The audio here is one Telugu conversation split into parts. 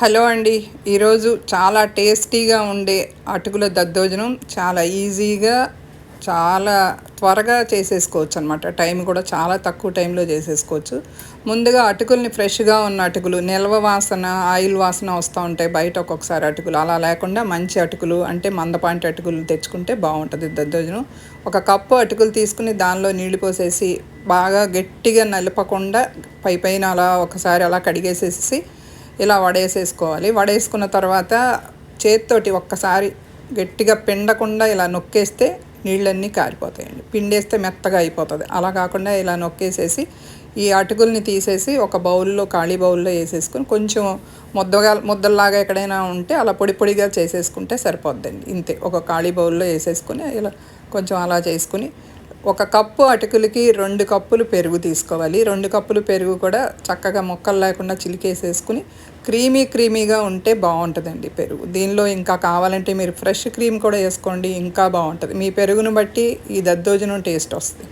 హలో అండి. ఈరోజు చాలా టేస్టీగా ఉండే అటుకుల దద్దోజనం చాలా ఈజీగా చాలా త్వరగా చేసేసుకోవచ్చు అనమాట టైం కూడా చాలా తక్కువ టైంలో చేసేసుకోవచ్చు. ముందుగా అటుకుల్ని ఫ్రెష్గా ఉన్న అటుకులు నిల్వ వాసన ఆయిల్ వాసన వస్తూ ఉంటాయి బయట ఒక్కొక్కసారి అటుకులు. అలా లేకుండా మంచి అటుకులు అంటే మందపాంటి అటుకులు తెచ్చుకుంటే బాగుంటుంది దద్దోజనం. ఒక కప్పు అటుకులు తీసుకుని దానిలో నీళ్ళు పోసేసి బాగా గట్టిగా నలపకుండా పై పైన అలా ఒకసారి అలా కడిగేసేసి ఇలా వడేసేసుకోవాలి. వడేసుకున్న తర్వాత చేత్తోటి ఒక్కసారి గట్టిగా పిండకుండా ఇలా నొక్కేస్తే నీళ్ళన్నీ కారిపోతాయండి. పిండేస్తే మెత్తగా అయిపోతుంది. అలా కాకుండా ఇలా నొక్కేసేసి ఈ అటుకుల్ని తీసేసి ఒక బౌల్లో ఖాళీ బౌల్లో వేసేసుకొని కొంచెం ముద్దగా ముద్దల్లాగా ఎక్కడైనా ఉంటే అలా పొడి పొడిగా చేసేసుకుంటే సరిపోద్దండి. ఇంతే. ఒక ఖాళీ బౌల్లో వేసేసుకొని ఇలా కొంచెం అలా చేసుకుని ఒక కప్పు అటుకులకి రెండు కప్పులు పెరుగు తీసుకోవాలి. రెండు కప్పులు పెరుగు కూడా చక్కగా మొక్కలు లేకుండా చిలికేసేసుకుని క్రీమీ క్రీమీగా ఉంటే బాగుంటుందండి పెరుగు. దీనిలో ఇంకా కావాలంటే మీరు ఫ్రెష్ క్రీమ్ కూడా వేసుకోండి ఇంకా బాగుంటుంది. మీ పెరుగును బట్టి ఈ దద్దోజనం టేస్ట్ వస్తుంది.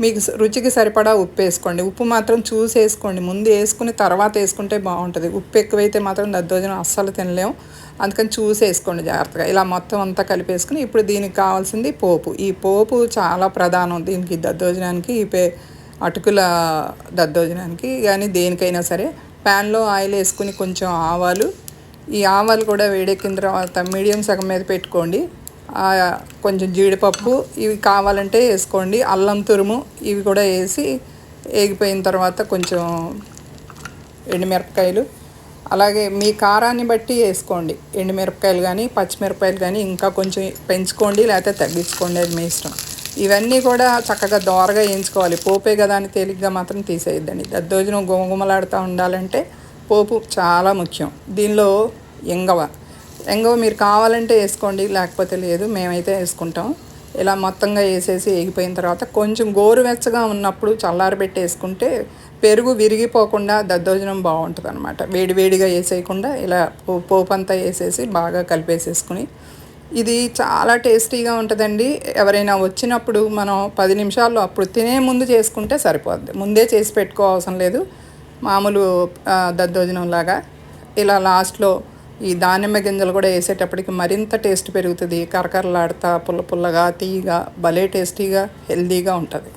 మీకు రుచికి సరిపడా ఉప్పు వేసుకోండి. ఉప్పు మాత్రం చూసి వేసుకోండి. ముందు వేసుకుని తర్వాత వేసుకుంటే బాగుంటుంది. ఉప్పు ఎక్కువైతే మాత్రం దద్దోజనం అస్సలు తినలేము. అందుకని చూసి వేసుకోండి జాగ్రత్తగా. ఇలా మొత్తం అంతా కలిపేసుకుని ఇప్పుడు దీనికి కావాల్సింది పోపు. ఈ పోపు చాలా ప్రధానం దీనికి దద్దోజనానికి ఈ పే అటుకుల దద్దోజనానికి. కానీ దేనికైనా సరే ప్యాన్లో ఆయిల్ వేసుకుని కొంచెం ఆవాలు. ఈ ఆవాలు కూడా వేడెక్కిన తర్వాత మీడియం సగం మీద పెట్టుకోండి. కొంచెం జీడిపప్పు ఇవి కావాలంటే వేసుకోండి. అల్లం తురుము ఇవి కూడా వేసి వేగిపోయిన తర్వాత కొంచెం ఎండుమిరపకాయలు. అలాగే మీ కారాన్ని బట్టి వేసుకోండి. ఎండుమిరపకాయలు కానీ పచ్చిమిరపకాయలు కానీ ఇంకా కొంచెం పెంచుకోండి లేకపోతే తగ్గించుకోండి. అది మీ ఇష్టం. ఇవన్నీ కూడా చక్కగా దోరగా వేయించుకోవాలి. పోపే కదా అని తేలిగ్గా మాత్రం తీసేయద్దండి. దద్దోజనం గుమగుమలాడుతూ ఉండాలంటే పోపు చాలా ముఖ్యం. దీనిలో ఎంగవ ఎంగో మీరు కావాలంటే వేసుకోండి లేకపోతే లేదు మేమైతే వేసుకుంటాం. ఇలా మొత్తంగా వేసేసి వేగిపోయిన తర్వాత కొంచెం గోరువెచ్చగా ఉన్నప్పుడు చల్లారబెట్టి వేసుకుంటే పెరుగు విరిగిపోకుండా దద్దోజనం బాగుంటుంది అనమాట వేడివేడిగా వేసేయకుండా ఇలా పోపు అంతా వేసేసి బాగా కలిపేసేసుకుని. ఇది చాలా టేస్టీగా ఉంటుందండి. ఎవరైనా వచ్చినప్పుడు మనం పది నిమిషాల్లో అప్పుడు తినే ముందు చేసుకుంటే సరిపోద్ది. ముందే చేసి పెట్టుకో అవసరం లేదు. మామూలు దద్దోజనం లాగా. ఇలా లాస్ట్లో ఈ దానిమ్మ గింజలు కూడా వేసేటప్పటికి మరింత టేస్ట్ పెరుగుతుంది. కరకరలాడుతా పుల్ల పుల్లగా తీయగా భలే టేస్టీగా హెల్దీగా ఉంటుంది.